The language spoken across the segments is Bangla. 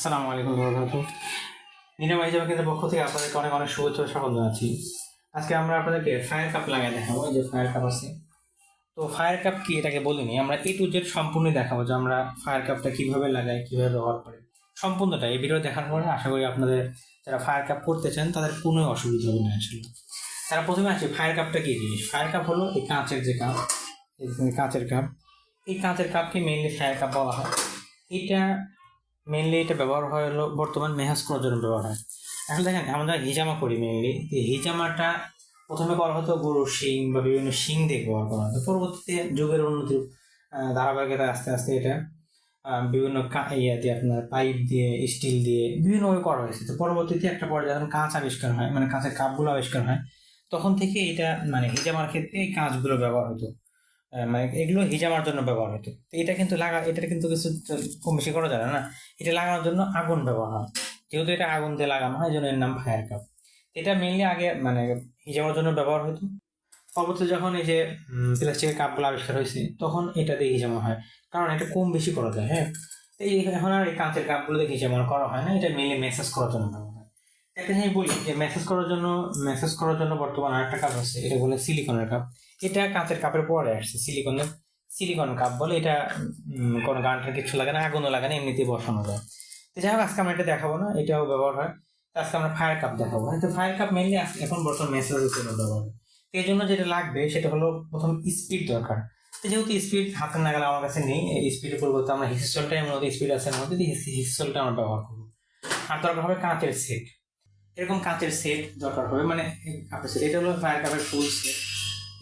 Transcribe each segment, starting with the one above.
আসসালামু আলাইকুম। বরকাত নিরাময় হিসাবে কিন্তু পক্ষ থেকে আপনাদেরকে অনেক অনেক শুভেচ্ছা ও স্বাগত জানাচ্ছি। আজকে আমরা আপনাদেরকে ফায়ার কাপ লাগাই দেখাবো এই যে ফায়ার কাপ আছে। তো ফায়ার কাপ কি এটাকে বলিনি আমরা এ টু জেড সম্পূর্ণ দেখাবো যে আমরা ফায়ার কাপটা কীভাবে লাগাই কীভাবে ব্যবহার করি। সম্পূর্ণটা এই ভিডিও দেখার পরে আশা করি আপনাদের যারা ফায়ার কাপ করতে চান তাদের কোনো অসুবিধা হবে না আসলে। তারা প্রথমে আসে ফায়ার কাপটা কি জিনিস? ফায়ার কাপ হলো এই কাঁচের যে কাপ এই কাঁচের কাপ। এই কাঁচের কাপকে মেইনলি ফায়ার কাপ বলা হয়। এটা মেনলি এটা ব্যবহার হয় হলো বর্তমান মেহাজ করার জন্য ব্যবহার হয়। এখন দেখেন, আমরা হিজামা করি মেনলি হিজামাটা প্রথমে করা হতো গরুর শিং বা বিভিন্ন শিং দিয়ে ব্যবহার করা হতো। পরবর্তীতে যুগের উন্নতির ধারাবাহিকতা আস্তে আস্তে এটা বিভিন্ন ইয়ে দিয়ে আপনার পাইপ দিয়ে, স্টিল দিয়ে বিভিন্নভাবে করা হয়েছে। তো পরবর্তীতে একটা পর্যায়ে যখন কাঁচ আবিষ্কার হয় মানে কাঁচের কাপগুলো আবিষ্কার হয়, তখন থেকে এটা মানে হিজামার ক্ষেত্রে এই কাঁচগুলো ব্যবহার হতো। মানে এগুলো হিজামার জন্য ব্যবহার হতো। এটা কিন্তু লাগা এটা কিন্তু কিছু কম বেশি করা যায় না এটা লাগানোর জন্য আগুন ব্যবহার হয়। যেহেতু এটা আগুন দিয়ে লাগানো হয় এই জন্য এর নাম ফায়ার কাপ এটা মেনলি আগে মানে হিজামার জন্য ব্যবহার হতো। পরবর্তী যখন এই যে প্লাস্টিকের কাপগুলো আবিষ্কার হয়েছে, তখন এটা দিয়ে হিজামা হয়। কারণ এটা কম বেশি করা যায় হ্যাঁ? এই এখন আর এই কাঁচের কাপগুলো দিয়ে হিজামা করা হয় না, এটা মেনলি মেসেজ করার জন্য ব্যবহার হয়। একটা জিনিস বলি যে মেসেজ করার জন্য মেসেজ করার জন্য বর্তমানে আরেকটা কাপ আছে, এটা বলে সিলিকনের কাপ এটা কাঁচের কাপের পরে আসছে সিলিকনের সিলিকন কাপ বলে এটা কোনো গানটার কিছু লাগে না, আগুনও লাগে না, এমনিতেই বসানো যায়। তো যাই হোক, আজকে আমরা এটা দেখাবো না, এটাও ব্যবহার হয়। আজকে আমরা ফায়ার কাপ দেখাবো। তো ফায়ার কাপ মেনলি এখন বর্তমান মেসেজের জন্য ব্যবহার তো এই জন্য যেটা লাগবে, সেটা হলো প্রথম স্পিড দরকার। তো যেহেতু স্পিড হাতে নাগালে আমার কাছে নেই স্পিডের পরিবর্তে আমরা হিস্টলটা এর মধ্যে স্পিড আছে মধ্যে হিস্টলটা আমরা ব্যবহার করব। আর দরকার হবে কাঁচের সেট এরকম কাঁচের সেট দরকার হবে। মানে কাপের সেট এটা হলো ফায়ার কাপের ফুল সেট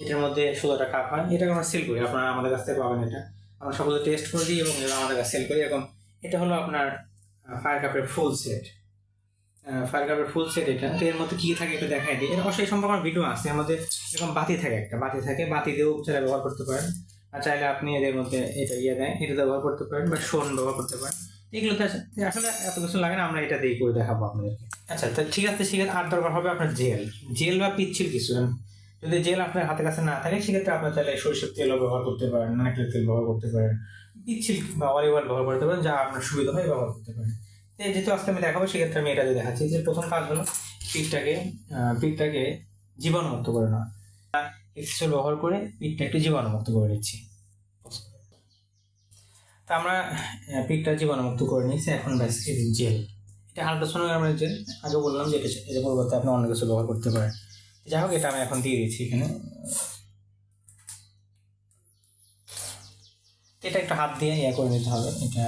এটার মধ্যে ষোলোটা কাপ হয়। এটাকে আমরা সেল করি। আপনারা আমাদের কাছ থেকে পাবেন এটা। আমরা সকলে টেস্ট করে দিই এবং আমাদের কাছে সেল করি। এরকম এটা হলো আপনার ফায়ার কাপের ফুল সেট ফায়ার কাপের ফুল সেট এটা। তো এর মধ্যে কি থাকে এটা দেখাই দিই। এর অবশ্যই সম্পর্কে আমার ভিডিও আছে। মধ্যে এরকম বাতি থাকে একটা। বাতি থাকে। বাতি দিয়েও চাইলে ব্যবহার করতে পারেন। আর চাইলে আপনি এদের মধ্যে এটা ইয়ে দেয়। এটা ব্যবহার করতে পারেন বা শোন ব্যবহার করতে পারেন। এগুলোতে আসলে এত কিছু লাগে না আমরা এটা দিয়ে করে দেখাবো আপনাদেরকে। আচ্ছা তো ঠিক আছে সেক্ষেত্রে আর দরকার হবে আপনার জেল। জেল বা পিচ্ছিল কিছু। যদি জেল আপনার হাতের কাছে না থাকে সেক্ষেত্রে আপনার চাইলে সরিষার তেলও ব্যবহার করতে পারেন নারকেলের তেল ব্যবহার করতে পারেন পিচ্ছিল বা অলিভ অয়েল ব্যবহার করতে পারেন যা আপনার সুবিধা হয় ব্যবহার করতে পারেন। যেহেতু আজকে আমি দেখাবো সেক্ষেত্রে আমি এটা দিয়ে দেখাচ্ছি যে প্রথম কাজ হলো পিঠটাকে পিঠটাকে জীবাণুমুক্ত করে নেওয়া। এক্সেসর ব্যবহার করে পিঠটা একটু জীবাণুমুক্ত করে নিচ্ছি। তা আমরা পিঠটা জীবাণুমুক্ত করে নিয়েছি, এখন ব্যাস এই যে জেল। এটা আলট্রাসোনোগ্রামের জেল। আগে বললাম যে এটা পরিবর্তে আপনি অন্য কিছু ব্যবহার করতে পারেন। যাই হোক, এটা আমি এখন দিয়ে দিচ্ছি এখানে। এটা একটা হাত দিয়ে ইয়ে করে নিতে হবে। এটা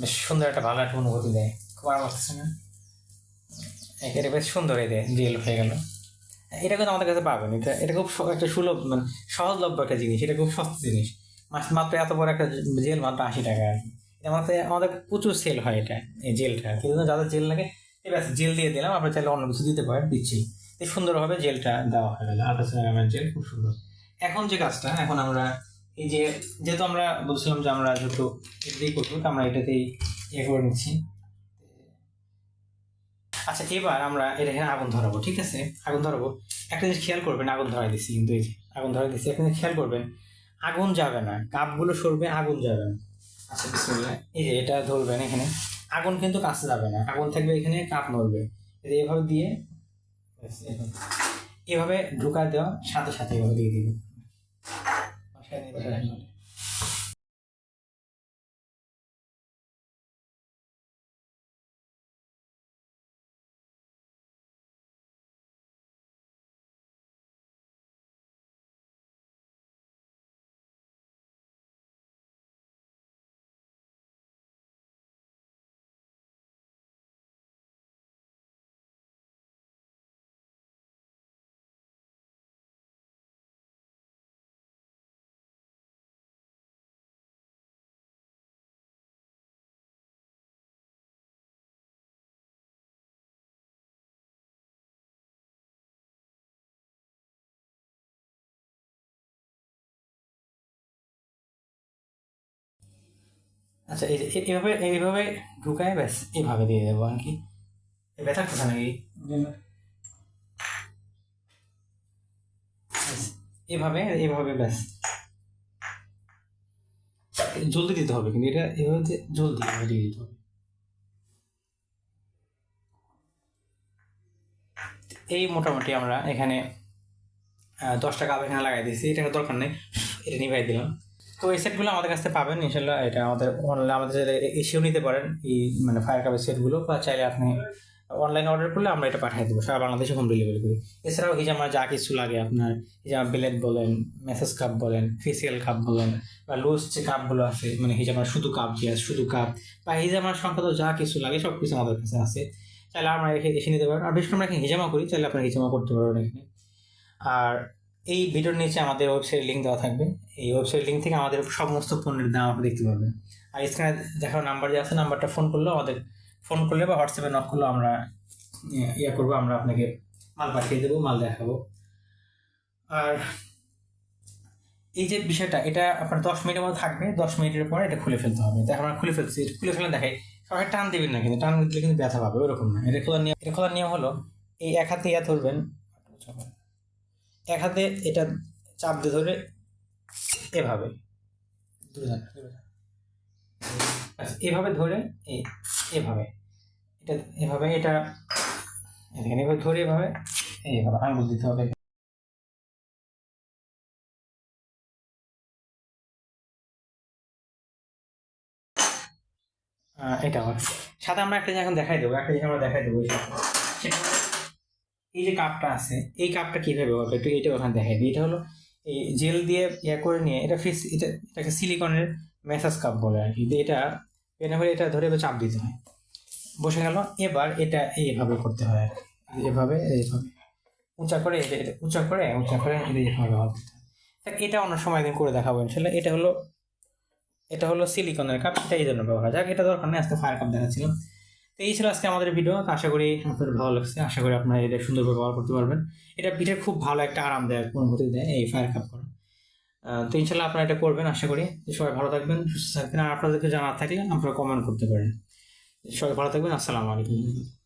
বেশ সুন্দর একটা ভালো একটা অনুভূতি দেয়। খুব আরাম লাগতেছে না? এটা বেশ সুন্দর এই দেয় জেল হয়ে গেল। এটা কিন্তু আমাদের কাছে পাবেন। এটা এটা খুব একটা সুলভ মানে সহজলভ্য একটা জিনিস। এটা খুব সস্তা জিনিস। মাত্র এত বড় একটা জেল মাত্র আশি টাকা। আর আমাদের আমাদের প্রচুর সেল হয় এটা, এই জেলটা। কিন্তু যাদের জেল লাগে এবার জেল দিয়ে দিলাম, আপনার চাইলে অন্য কিছু দিতে পারেন, দিচ্ছি। এই সুন্দরভাবে জেলটা দেওয়া হয়ে গেল। আল্ট্রাসোনোগ্রামের জেল, খুব সুন্দর। এখন যে কাজটা, এখন আমরা এই যে, যেহেতু আমরা বলছিলাম যে আমরা যেহেতু এটাতেই করব আমরা এটাতেই ইয়ে করে নিচ্ছি। আচ্ছা এবার আমরা এটা এখানে আগুন ধরাবো, ঠিক আছে? আগুন ধরাবো। একটা জিনিস খেয়াল করবেন, আগুন ধরাই দিচ্ছি কিন্তু এই যে আগুন ধরাই দিচ্ছি একটা জিনিস খেয়াল করবেন আগুন যাবে না কাপগুলো সরবে আগুন যাবে না। আচ্ছা বিসমিল্লাহ। এই যে এটা ধরবেন এখানে। আগুন কিন্তু কাছে যাবে না আগুন থাকবে এখানে কাপ নড়বে। এভাবে দিয়ে এভাবে। এভাবে ঢুকা দেওয়া সাথে সাথে এভাবে দিয়ে দিবে। আচ্ছা এই যে এভাবে এইভাবে ঢুকায় ব্যাস এভাবে দিয়ে দেবো আর কি। ব্যথা কোথা নাকি এভাবে এভাবে ব্যাস। জলদি দিতে হবে কিন্তু, এটা এভাবে জলদি এভাবে দিয়ে দিতে হবে। এই মোটামুটি আমরা এখানে দশ টাকা এখানে লাগাই দিয়েছি, এটা দরকার নেই, এটা নিভাই দিলাম। তো এই সেটগুলো আমাদের কাছ পাবেন ইনশাল্লাহ এটা আমাদের অনলাইন আমাদের এসেও নিতে পারেন, এই মানে ফায়ার কাপের সেটগুলো বা চাইলে আপনি অনলাইন অর্ডার করলে আমরা এটা পাঠিয়ে দেবো, সারা বাংলাদেশে হোম ডেলিভারি করি। এছাড়াও এই হিজামা যা কিছু লাগে আপনার, এই হিজামা ব্লেড বলেন মেসেজ কাপ বলেন ফেসিয়াল কাপ বলেন, বা লুজ যে কাপগুলো আছে মানে হিজামার শুধু কাপ যে আছে শুধু কাপ বা হিজামার সংখ্যা যা কিছু লাগে সব কিছু আমাদের কাছে আছে। চাইলে আমরা এসে নিতে পারেন। আর বেশ আমরা এখানে হিজামা করি, চাইলে আপনার হিজামা করতে পারবেন এখানে। আর এই ভিডিওর নিচে আমাদের ওয়েবসাইট লিঙ্ক দেওয়া থাকবে। এই ওয়েবসাইট লিঙ্ক থেকে আমাদের সমস্ত পণ্যের দাম আপনি দেখতে পারবেন। আর স্ক্রিনে দেখানো নাম্বার যে আছে নাম্বারটা ফোন করলেও আমাদের ফোন করলে বা হোয়াটসঅ্যাপে নক করলেও আমরা, ইয়ে- ইয়ে করব, আমরা আপনাকে মাল পাঠিয়ে দেবো, মাল দেখাবো। আর এই যে বিষয়টা, এটা আপনার দশ মিনিটের মধ্যে থাকবে, দশ মিনিটের পরে এটা খুলে ফেলতে হবে। দেখো আমরা খুলে ফেলছি খুলে ফেলে দেখাই সবাই টান দিবেন না কিন্তু, টান দিলে কিন্তু ব্যথা পাবে, ওরকম না। এটা খোলার নিয়ম, এটা খোলার নিয়ম হলো, এই এক হাতে ইয়া ধরবেন এক হাতে এটা চাপ দিয়ে ধরে এভাবে। ব্যাস, এভাবে ধরে এভাবে। এটা এভাবে এটা এখানে এভাবে ধরে এভাবে এইভাবে আঙুল দিতে হবে। এটা আবার সাথে আমরা একটা জিনিস এখন দেখাই দেবো একটা জিনিস আমরা দেখাই দেবো সেটা এই যে কাপটা আছে, এই কাপটা কীভাবে ব্যবহার করে? একটু এটা ওখানে দেখাই দিই। এটা হলো, এই জেল দিয়ে ইয়া করে নিয়ে, এটা ফেস এটা, এটাকে সিলিকনের ম্যাসাজ কাপ বলে আর কি। এটা এনে হলে এটা ধরে চাপ দিতে হয়। বসে গেল, এবার এটা এইভাবে করতে হয় আর। এভাবে, এইভাবে। উঁচা করে এটা, উঁচা করে উঁচা করে এটা এইভাবে ব্যবহার করতে হয়। এটা অন্য সময় একদিন করে দেখাবো ইনশাল্লাহ। এটা হলো এটা হলো সিলিকনের কাপ এটা এই জন্য ব্যবহার যাক, এটা দরকার নেই, আজকে ফায়ার কাপ দেখাচ্ছিলাম। তো এই ছিল আজকে আমাদের ভিডিও আশা করি আপনাদের ভালো লাগছে। আশা করি আপনারা এটা সুন্দরভাবে ব্যবহার করতে পারবেন। এটা পিঠের খুব ভালো একটা আরামদায়ক অনুভূতি দেয় এই ফায়ার কাপ করা। তো ইনশাল্লাহ আপনারা এটা করবেন, আশা করি। সবাই ভালো থাকবেন, সুস্থ থাকবেন। আর আপনাদেরকে জানা থাকলে আপনারা কমেন্ট করতে পারেন। সবাই ভালো থাকবেন, আসসালামু আলাইকুম।